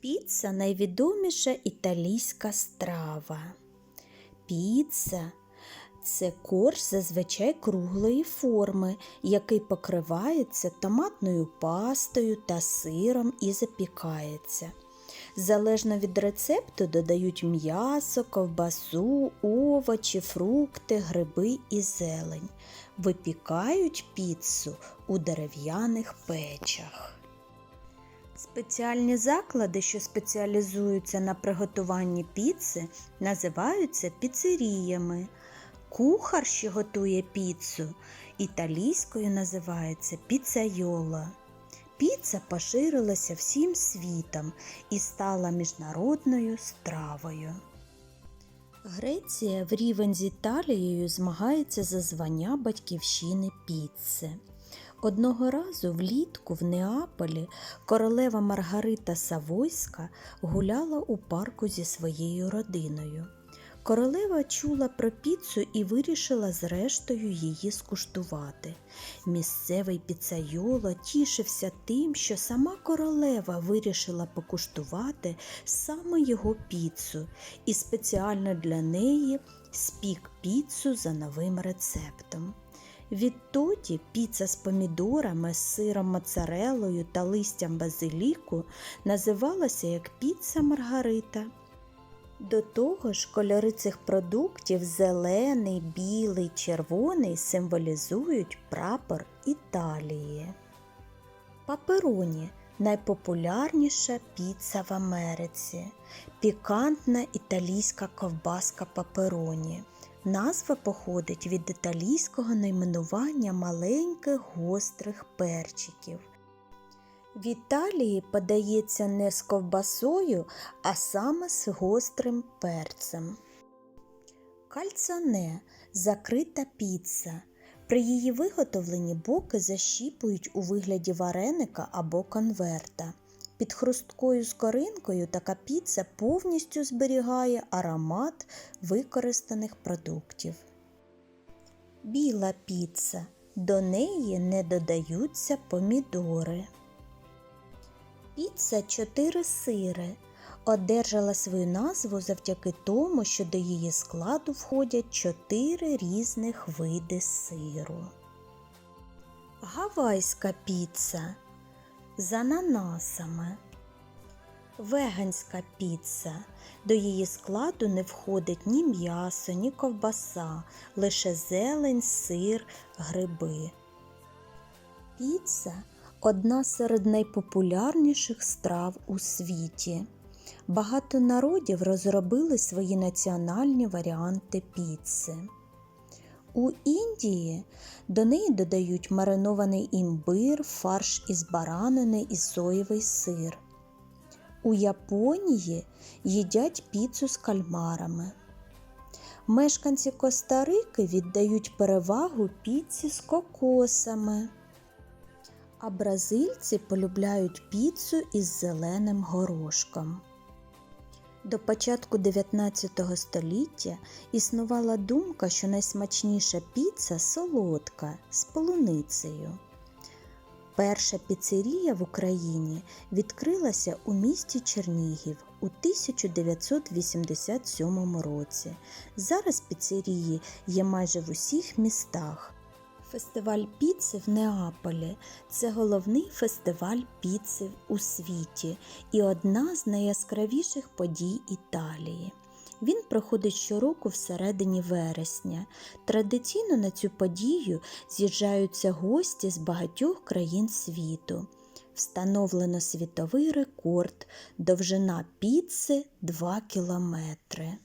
Піца найвідоміша італійська страва. Піца це корж зазвичай круглої форми, який покривається томатною пастою та сиром і запікається. Залежно від рецепту додають м'ясо, ковбасу, овочі, фрукти, гриби і зелень. Випікають піцу у дерев'яних печах. Спеціальні заклади, що спеціалізуються на приготуванні піци, називаються піцеріями. Кухар, що готує піцу, італійською називається піцайола. Піца поширилася всім світом і стала міжнародною стравою. Греція в рівень з Італією змагається за звання батьківщини піци. Одного разу влітку в Неаполі королева Маргарита Савойська гуляла у парку зі своєю родиною. Королева чула про піцу і вирішила зрештою її скуштувати. Місцевий піцайоло тішився тим, що сама королева вирішила покуштувати саме його піцу і спеціально для неї спік піцу за новим рецептом. Відтоді піца з помідорами, сиром моцарелою та листям базиліку називалася як піца Маргарита. До того ж, кольори цих продуктів зелений, білий, червоний символізують прапор Італії. Папероні найпопулярніша піца в Америці. Пікантна італійська ковбаска папероні. Назва походить від італійського найменування маленьких гострих перчиків. В Італії подається не з ковбасою, а саме з гострим перцем. Кальцоне закрита піца. При її виготовленні боки защіпують у вигляді вареника або конверта. Під хрусткою скоринкою така піца повністю зберігає аромат використаних продуктів. Біла піца. До неї не додаються помідори. Піца чотири сири одержала свою назву завдяки тому, що до її складу входять чотири різних види сиру. Гавайська піца з ананасами. Веганська піца. До її складу не входить ні м'ясо, ні ковбаса, лише зелень, сир, гриби. Піца одна серед найпопулярніших страв у світі. Багато народів розробили свої національні варіанти піци. У Індії до неї додають маринований імбир, фарш із баранини і соєвий сир. У Японії їдять піцу з кальмарами. Мешканці Коста-Рики віддають перевагу піці з кокосами. А бразильці полюбляють піцу із зеленим горошком. До початку 19 століття існувала думка, що найсмачніша піца солодка з полуницею. Перша піцерія в Україні відкрилася у місті Чернігів у 1987 році. Зараз піцерії є майже в усіх містах. Фестиваль піци в Неаполі це головний фестиваль піци у світі і одна з найяскравіших подій Італії. Він проходить щороку всередині вересня. Традиційно на цю подію з'їжджаються гості з багатьох країн світу. Встановлено світовий рекорд довжина піци 2 кілометри.